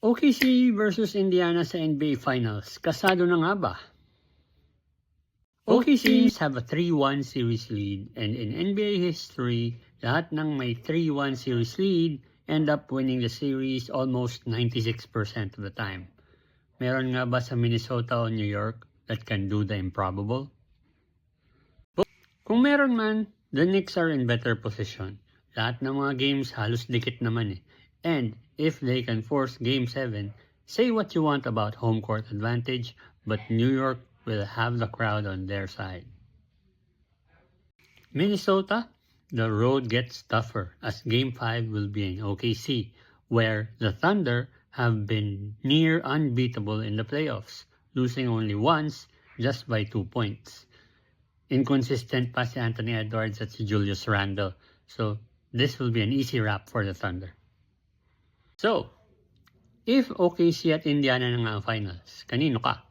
OKC versus Indiana sa NBA Finals. Kasado na nga ba? OKCs have a 3-1 series lead and in NBA history, lahat ng may 3-1 series lead end up winning the series almost 96% of the time. Meron nga ba sa Minnesota o New York that can do the improbable? Kung meron man, the Knicks are in better position. Lahat ng mga games halos dikit naman eh. And if they can force Game 7, say what you want about home court advantage, but New York will have the crowd on their side. Minnesota, the road gets tougher as Game 5 will be in OKC, where the Thunder have been near unbeatable in the playoffs, losing only once just by two points. Inconsistent pa si Anthony Edwards at Julius Randle, so this will be an easy wrap for the Thunder. So, if OKC at Indiana na nga finals, kanino ka?